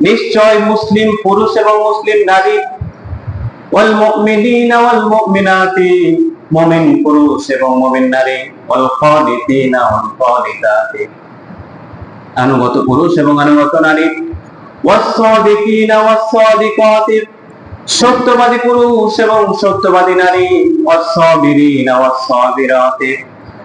নিশ্চয় মুসলিম পুরুষ এবং মুসলিম নারী। ওয়াল পুরুষ এবং নারী। আনুগত পুরুষ এবং আনুগত নারী। সত্যবাদী পুরুষ এবং সত্যবাদী নারী। ওয়াস-সাবিরাতি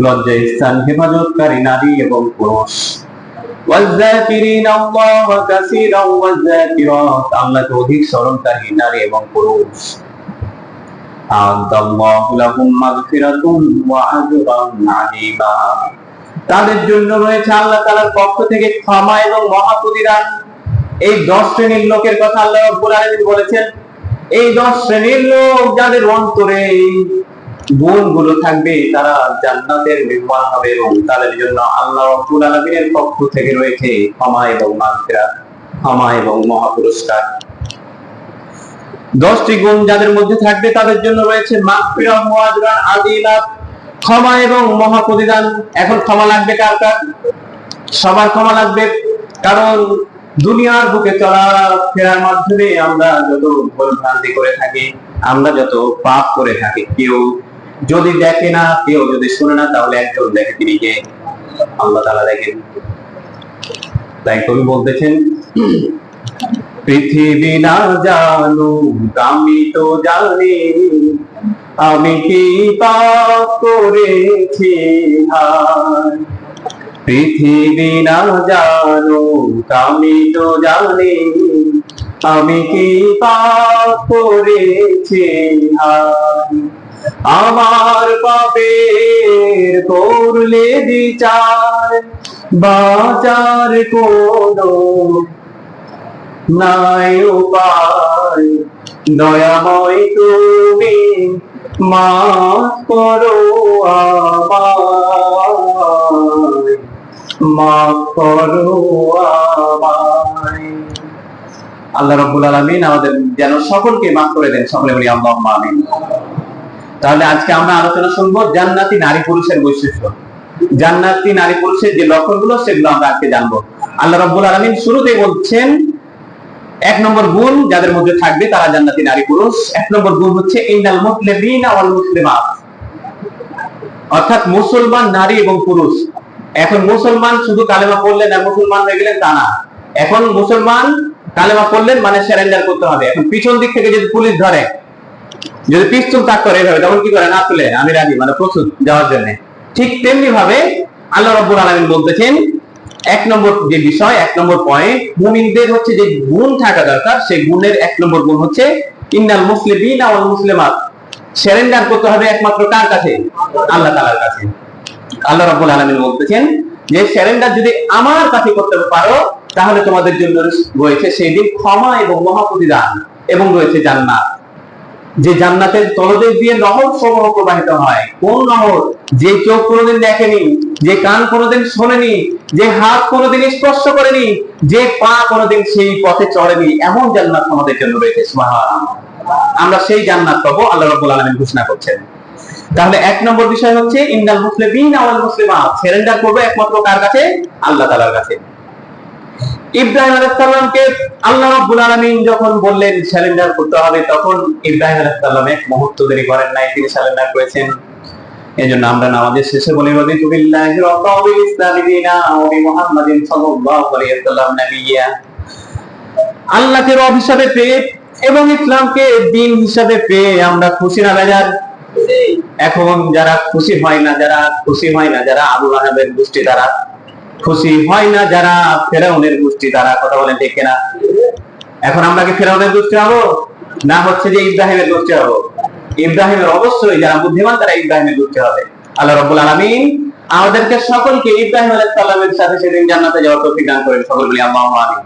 লজ্জায় স্থান, হেফাজতকারী নারী এবং পুরুষ। তাদের জন্য রয়েছে আল্লাহ তালার পক্ষ থেকে ক্ষমা এবং মহাপুদিরান এই দশ শ্রেণির লোকের কথা আল্লাহ বলেছেন, এই দশ শ্রেণির লোক যাদের অন্তরে গুণগুলো থাকবে, তারা জান্নাতের মেহমান হবে এবং তাদের জন্য আল্লাহ রাব্বুল পক্ষ থেকে রয়েছে ক্ষমা এবং মাগফিরাত, ক্ষমা এবং মহাপুরস্কার। দশটি গুণ যাদের মধ্যে থাকবে তাদের জন্য রয়েছে মাগফিরাত ওয়া আজরান আযীমা ক্ষমা এবং এখন ক্ষমা লাগবে কার কার? সবার ক্ষমা লাগবে, কারণ দুনিয়ার বুকে চলা ফেরার মাধ্যমে আমরা যত ভুল ভ্রান্তি করে থাকি, আমরা যত পাপ করে থাকি, কেউ যদি দেখে না, কেউ যদি শুনে না, তাহলে একজন দেখে তিনি কে? আল্লাহ তাআলা দেখেন। তাই কবি বলতেছেন, পৃথিবী না জানুক, আমি তো জানি, আমি কি পাপ করেছি পৃথিবী না জানুক, আমি তো জানি, আমি কি পাপ করেছি হায় আমার পাপের করলে বিচার, বাচার কোনো নাই দয়াময় তুমি মাফ করো আল্লাহ রাব্বুল আলামিন আমাদের যেন সকলকে মাফ করে দেন। সকলে বলি, আল্লাহুম্মা আমিন। তাহলে আজকে আমরা আলোচনা শুনব জান্নাতি নারী পুরুষের বৈশিষ্ট্য। জান্নাতি নারী পুরুষের যে লক্ষণগুলো, সেগুলো আমরা আজকে জানব। আল্লাহ রাব্বুল আলামিন শুরুতেই বলছেন, এক নম্বর গুণ যাদের মধ্যে থাকবে তারা জান্নাতি নারী পুরুষ। এক নম্বর গুণ হচ্ছে, ইন্নাল মুসলিমিনা ওয়াল মুসলিমাত। অর্থাৎ মুসলমান নারী এবং পুরুষ। এখন মুসলমান শুধু কালেমা পড়লেন আর মুসলমান হয়ে গেলেন তা না। এখন মুসলমান কালেমা পড়লেন মানে সারেন্ডার করতে হবে। এখন পিছন দিক থেকে যদি পুলিশ ধরে যদি পিস্তল তাক করে এভাবে, তখন কি করে? না তুলে। আমি রাজি মানে প্রস্তুত যাওয়ার জন্য। ঠিক তেমনি ভাবে আল্লাহ রব্বুল আলামিন বলতেছেন, এক নম্বর যে বিষয়, এক নম্বর পয়েন্ট মুমিনদের হচ্ছে যে গুণ থাকা দরকার। সেই গুণের এক নম্বর গুণ হচ্ছে, ইন্নাল মুসলিমিনা ওয়াল মুসলিমাত। সারেন্ডার করতে হবে একমাত্র কার কাছে? আল্লাহ তাআলার কাছে। আল্লাহ রাব্বুল আলামিন বলতেছেন যে সারেন্ডার যদি আমার কাছে করতে পারো, তাহলে তোমাদের জন্য রয়েছে সেই দিন ক্ষমা এবং মহাপ্রতিদান এবং রয়েছে জান্নাত। যে জান্নাতের তলদেশ দিয়ে নহর সমূহ প্রবাহিত হয়। কোন নহর? যে চোখ কোনোদিন দেখেনি, যে কান কোনোদিন শোনেনি, যে হাত কোনোদিন স্পর্শ করেনি, যে পা কোনোদিন সেই পথে চড়েনি, এমন জান্নাত আমাদের জন্য রয়েছে। আমরা সেই জান্নাত পাবো, আল্লাহ রাব্বুল আলামিন ঘোষণা করছেন। তাহলে এক নম্বর বিষয় হচ্ছে, ইন্নাল মুসলিমিন ওয়াল মুসলিমাত। সারেন্ডার করবে একমাত্র কার কাছে? আল্লাহ তাআলার কাছে। ইব্রাহিম আলাইহিস সালামকে আল্লাহ রাব্বুল আলামিন যখন বললেন করতে হবে, তখন ইব্রাহিম আলাইহিস সালাম এক মুহূর্ত দেরি করেন নাই, তিনি করেছেন। এজন্য আমরা নামাজের শেষে বলি বিল্লাহি বি মুহাম্মাদিন সাল্লাল্লাহু আলাইহি ওয়াসাল্লাম আল্লাহকে রব হিসাবে পেয়ে এবং ইসলামকে দিন হিসাবে পেয়ে আমরা খুশি না, বেজার? এখন যারা খুশি হয় না, যারা খুশি হয় না, যারা আবু আহাবের গোষ্ঠী দ্বারা খুশি হয় না যারা ফেরাউনের গোষ্ঠী দ্বারা কথা বলেন ঠিক কিনা? এখন আমরা কি ফেরাউনের গোষ্ঠী হব? না হচ্ছে যে ইব্রাহিমের গোষ্ঠী হব? ইব্রাহিমের অবশ্যই যারা বুদ্ধিমান, তারা ইব্রাহিমের গোষ্ঠী হবে। আল্লাহ রব্বুল আলামিন আমাদেরকে সকলকে ইব্রাহিম আলাইহিস সালামের সাথে সেদিন জান্নাতে যাওয়ার তৌফিক দান করেন সকল বলি আল্লাহু আমিন।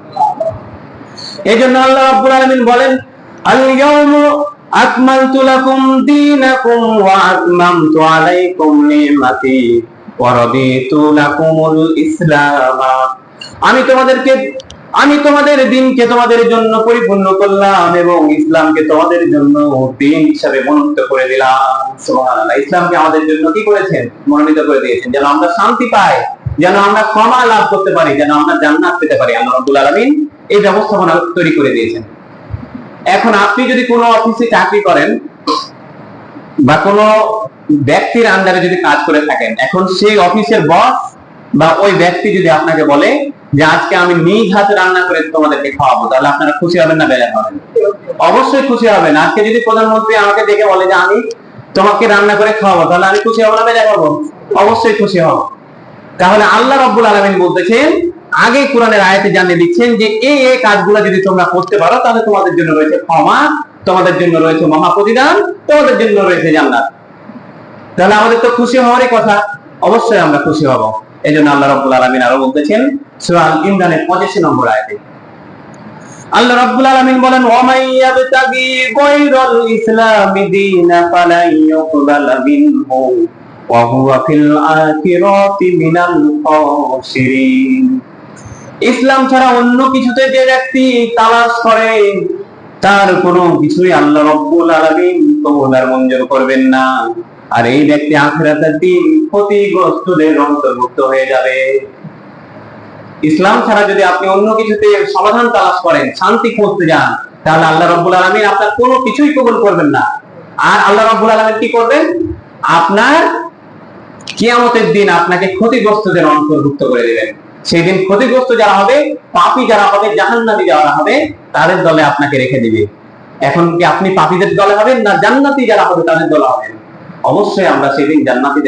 এই জন্য আল্লাহ রাব্বুল আলামিন বলেন আল ইয়াউমু আকমালতু লাকুম দীনাকুম ওয়া আতমামতু আলাইকুম নি'মাতি। আমি তোমাদেরকে, আমি তোমাদের দিনকে তোমাদের জন্য পরিপূর্ণ করলাম এবং ইসলামকে তোমাদের জন্য দিন হিসাবে মনোনীত করে দিলাম। ইসলামকে আমাদের জন্য কি করেছেন? মনোনীত করে দিয়েছেন। যেন আমরা শান্তি পাই, যেন আমরা ক্ষমা লাভ করতে পারি, যেন আমরা জান্নাত পেতে পারি। আল্লাহ রাব্বুল আলামিন এই ব্যবস্থাপনা তৈরি করে দিয়েছেন। এখন আপনি যদি কোনো অফিসে চাকরি করেন বা কোনো ব্যক্তির আন্ডারে যদি কাজ করে থাকেন, এখন সেই অফিসের বস বা ওই ব্যক্তি যদি আপনাকে বলে যে, আজকে আমি নিজ হাতে রান্না করে তোমাদেরকে খাওয়াবো, তাহলে আপনারা খুশি হবেন না বেজার হবেন? অবশ্যই খুশি হবেন। আজকে যদি প্রধানমন্ত্রী আমাকে দেখে বলে যে, আমি তোমাকে রান্না করে খাওয়াবো, তাহলে আমি খুশি হব না বেজার হব? অবশ্যই খুশি হব। তাহলে আল্লাহ রব্বুল আলমিন বলতেছেন আগে কোরআনের আয়াতে জানিয়ে দিচ্ছেন যে, এই এই কাজগুলো যদি তোমরা করতে পারো, তাহলে তোমাদের জন্য রয়েছে ক্ষমা তোমাদের জন্য রয়েছে মহা প্রতিদান, তোমাদের জন্য রয়েছে জান্নাত। তাহলে আমাদের তো খুশি হওয়ারই কথা, অবশ্যই আমরা খুশি হব। এই জন্য আল্লাহ রব্বুল আলমিন আরও বলতেছেন সুরাল ইমরানের পঁচাশি নম্বর আয়াতে। আল্লাহ রাব্বুল আলামিন বলেন ইসলাম ছাড়া অন্য কিছুতে যে ব্যক্তি তালাশ করে তার কোনো কিছুই আল্লাহ রব্বুল আলামিন কবুল আর মঞ্জুর করবেন না। আর এই ব্যক্তি আখিরাতের দিন ক্ষতিগ্রস্তদের অন্তর্ভুক্ত হয়ে যাবে। ইসলাম ছাড়া যদি আপনি অন্য কিছুতে সমাধান তালাশ করেন, শান্তি খুঁজতে যান, তাহলে আল্লাহ রব্বুল আলমিন আপনার কোনো কিছুই কবুল করবেন না। আর আল্লাহ রব্বুল আলমিন কি করবেন? আপনার কিয়ামতের দিন আপনাকে ক্ষতিগ্রস্তদের অন্তর্ভুক্ত করে দিবেন। সেই দিন ক্ষতিগ্রস্ত যারা হবে, পাপি যারা হবে জাহান্নাতি যারা হবে, তাদের দলে আপনাকে রেখে দিবে। এখন কি আপনি পাপিদের দলে হবেন না জান্নাতি যারা হবে তাদের দলে হবেন? অবশ্যই আমরা সেদিন জান্নাতিদের